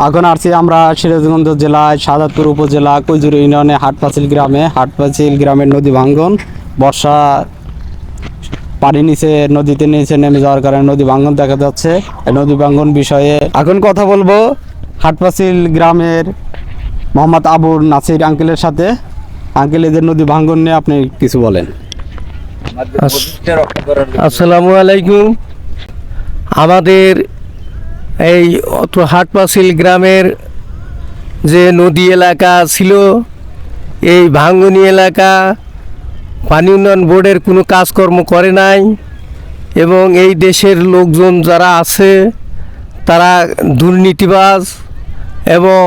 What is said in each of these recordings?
এখন আসছি আমরা সিরাজগঞ্জ জেলায় সাজাদপুর উপজেলা, কৈজুর ইউনিয়নে, হাটপাচিল গ্রামে। হাটপাচিল গ্রামের নদী ভাঙ্গন। বর্ষা পানি নিচে, নদীতে নিচে নেমে যাওয়ার কারণে নদী ভাঙ্গন দেখা যাচ্ছে। নদী ভাঙ্গন বিষয়ে এখন কথা বলব হাটপাচিল গ্রামের মোহাম্মদ আবুর নাসির আঙ্কেলের সাথে। আঙ্কেল এদের নদী ভাঙ্গন নিয়ে আপনি কিছু বলেন। আসসালামু আলাইকুম। আমাদের এই অত হাটপাসিল গ্রামের যে নদী এলাকা ছিল, এই ভাঙ্গনি এলাকা, পানি উন্নয়ন বোর্ডের কোনো কাজকর্ম করে নাই এবং এই দেশের লোকজন যারা আছে, তারা দুর্নীতিবাজ এবং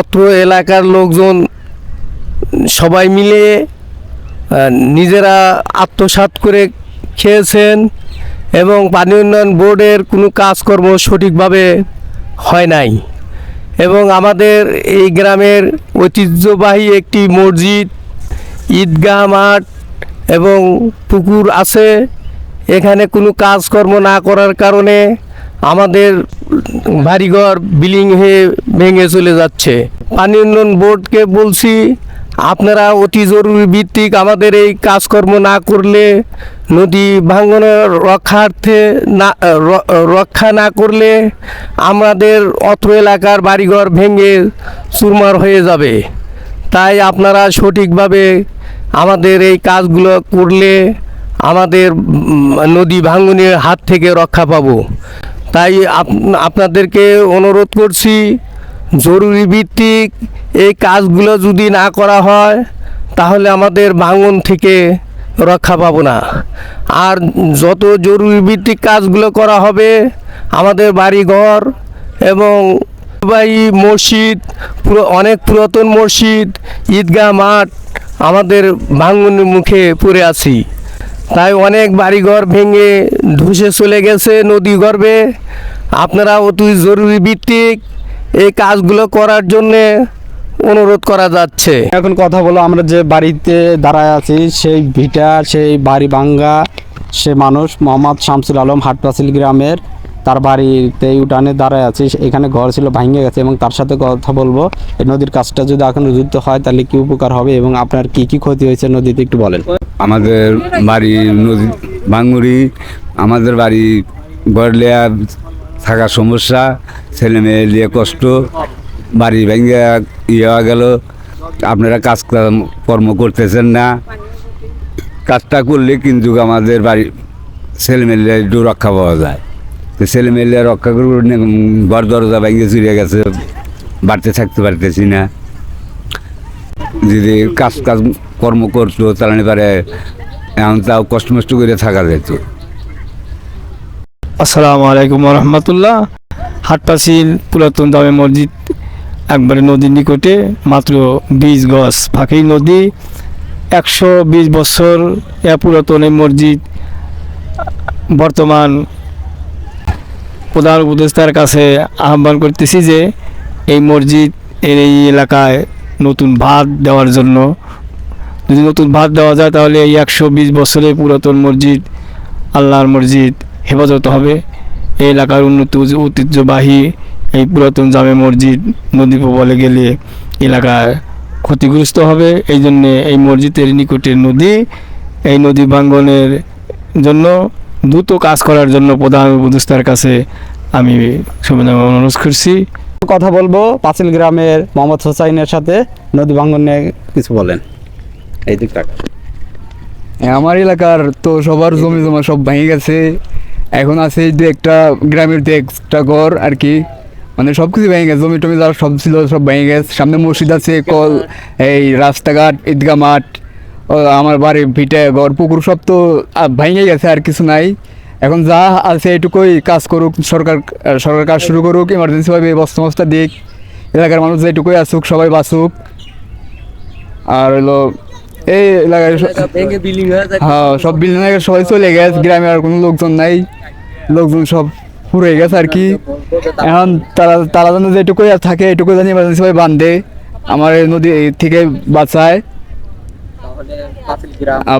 অত্র এলাকার লোকজন সবাই মিলে নিজেরা আত্মসাৎ করে খেয়েছেন। এবং পানি উন্নয়ন বোর্ডের কোনো কাজকর্ম সঠিকভাবে হয় নাই। এবং আমাদের এই গ্রামের ঐতিহ্যবাহী একটি মসজিদ, ঈদগাহ মাঠ এবং পুকুর আছে। এখানে কোনো কাজকর্ম না করার কারণে আমাদের বাড়িঘর বিলিং হয়ে ভেঙে চলে যাচ্ছে। পানি উন্নয়ন বোর্ডকে বলছি আপনারা অতি জরুরি ভিত্তিক আমাদের এই কাজকর্ম না করলে, নদী ভাঙনের রক্ষার্থে না রক্ষা না করলে আমাদের অত্র এলাকার বাড়িঘর ভেঙে চুরমার হয়ে যাবে। তাই আপনারা সঠিকভাবে আমাদের এই কাজগুলো করলে আমাদের নদী ভাঙনের হাত থেকে রক্ষা পাবো। তাই আপনাদেরকে অনুরোধ করছি জরুরি ভিত্তিক এই কাজগুলো যদি না করা হয়, তাহলে আমাদের ভাঙন থেকে রক্ষা পাবো না। আর যত জরুরি ভিত্তিক কাজগুলো করা হবে, আমাদের বাড়িঘর এবং ঐতিহ্যবাহী মসজিদ অনেক পুরাতন মসজিদ, ঈদগাহ মাঠ আমাদের ভাঙনের মুখে পড়ে আছি। তাই অনেক বাড়িঘর ভেঙে ধসে চলে গেছে নদী গর্ভে আপনারা অতি জরুরি ভিত্তিক এই কাজগুলো করার জন্যে অনুরোধ করা যাচ্ছে। এখন কথা বলো আমরা যে বাড়িতে দাঁড়ায় আছি সেই ভিটা সেই বাড়ি ভাঙ্গা সে মানুষ মোহাম্মদ শামসুল আলম হাটপাসিল গ্রামের তার বাড়িতে উঠানে দাঁড়ায় আছে। এখানে ঘর ছিল ভাঙে গেছে এবং তার সাথে কথা বলব। এই নদীর কাজটা যদি এখন যুক্ত হয় তাহলে কি উপকার হবে এবং আপনার কি কি ক্ষতি হয়েছে নদীতে একটু বলেন। আমাদের বাড়ি নদী বাঙ্গুরি আমাদের বাড়ি গড়লিয়া থাকা সমস্যা, ছেলে মেয়ে নিয়ে কষ্ট, বাড়ি ভেঙে ইয়ে হয়ে গেল। আপনারা কাজ কর্ম করতেছেন না। কাজটা করলে কিন্তু আমাদের বাড়ি ছেলে মেয়েরা একটু রক্ষা পাওয়া যায়। তো ছেলে মেয়েরা রক্ষা করে ঘর দরজা ভেঙে চুরিয়ে গেছে, বাড়িতে থাকতে পারতেছি না। যদি কাজ কাজ কর্ম করতো, তাহলে পারে এখন তাও কষ্ট মষ্ট করে থাকা যেত। আসসালামু আলাইকুম রহমতুল্লাহ হাটপাসিল পুরাতন দামে মসজিদ একবারে নদীর নিকটে, মাত্র বিশ গজ ফাঁকি নদী। একশো বিশ বছর এ পুরাতন এই মসজিদ, বর্তমান প্রধান উপদেষ্টার কাছে আহ্বান করতেছি যে এই মসজিদ এর এই এলাকায় নতুন ভাত দেওয়ার জন্য। যদি নতুন ভাত দেওয়া যায় তাহলে এই একশো বিশ বছরের পুরাতন মসজিদ, আল্লাহর মসজিদ হেফাজত হবে। এই এলাকার উন্নত ঐতিহ্যবাহী এই পুরাতন জামে মসজিদ নদী প্রবলে গেলে এলাকায় ক্ষতিগ্রস্ত হবে। এই জন্যে এই মসজিদের নিকটের নদী এই নদী ভাঙ্গনের জন্য দ্রুত কাজ করার জন্য প্রধান উপদেষ্টার কাছে আমি সুবিধা অনুরোধ করছি। কথা বলব পাঁচিল গ্রামের মোহাম্মদ হোসাইনের সাথে নদী ভাঙ্গন নিয়ে কিছু বলেন। এই দিকটা। আমার এলাকার তো সবার জমি জমা সব ভেঙে গেছে। এখন আছে দু একটা গ্রামের দু একটা ঘর আর কি। মানে সব কিছু ভেঙে গেছে জমি টমি যারা সব ছিল সব ভেঙে গেছে। সামনে মসজিদ আছে কল এই রাস্তাঘাট ঈদগা মাঠ আমার বাড়ি ভিটে ঘর পুকুর সব তো ভেঙে গেছে আর কিছু নাই। এখন যা আছে এটুকুই কাজ করুক সরকার সরকার কাজ শুরু করুক ইমার্জেন্সিভাবে বস্তা মস্তা দিক। এলাকার মানুষ যেটুকুই আসুক সবাই বাঁচুক। আর হলো এই এলাকায় হ্যাঁ সব বিল্ডিং সবাই চলে গেছে গ্রামে আর কোনো লোকজন নাই। লোকজন সব পুড়ে গেছে আর কি। এখন তারা তারা যেন আর থাকে, এটুকু জানি এমার্জেন্সি ভাবে বান্ধে আমার নদী থেকে বাঁচায়।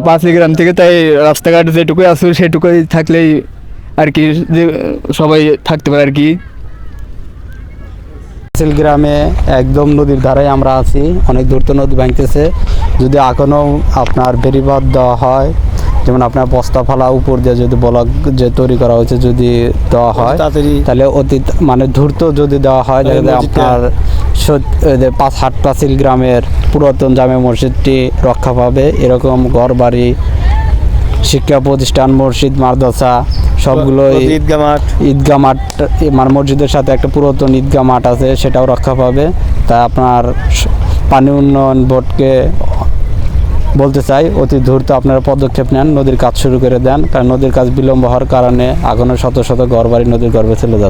পাঁচই গ্রাম থেকে তাই রাস্তাঘাট যেটুকুই আছে, সেটুকুই থাকলেই আর কি যে সবাই থাকতে পারে আর কি। সিল গ্রামে একদম নদীর ধারায় আমরা আছি, অনেক দূর তো নদী ভাঙতেছে। যদি এখনও আপনার বেরিবাদ দেওয়া হয় যেমন আপনার বস্তা ফালা উপর দিয়ে যদি ব্লক যে তৈরি করা হয়েছে যদি দেওয়া হয় তাহলে অতীত মানে ধূর্ত যদি দেওয়া হয় তাহলে আপনার পাঁচ হাট পাঁচিল গ্রামের পুরাতন জামে মসজিদটি রক্ষা পাবে। এরকম ঘর বাড়ি শিক্ষা প্রতিষ্ঠান মসজিদ মাদ্রাসা সবগুলোই ঈদগা মাঠ। ঈদগা মাঠ মানে মসজিদের সাথে একটা পুরাতন ঈদগা মাঠ আছে সেটাও রক্ষা পাবে। তা আপনার পানি উন্নয়ন বোর্ডকে বলতে চাই, অতি দ্রুত আপনারা পদক্ষেপ নেন, নদীর কাজ শুরু করে দেন। কারণ নদীর কাজ বিলম্ব হওয়ার কারণে আগুনের শত শত ঘর বাড়ি নদীর গর্ভে চলে যাচ্ছে।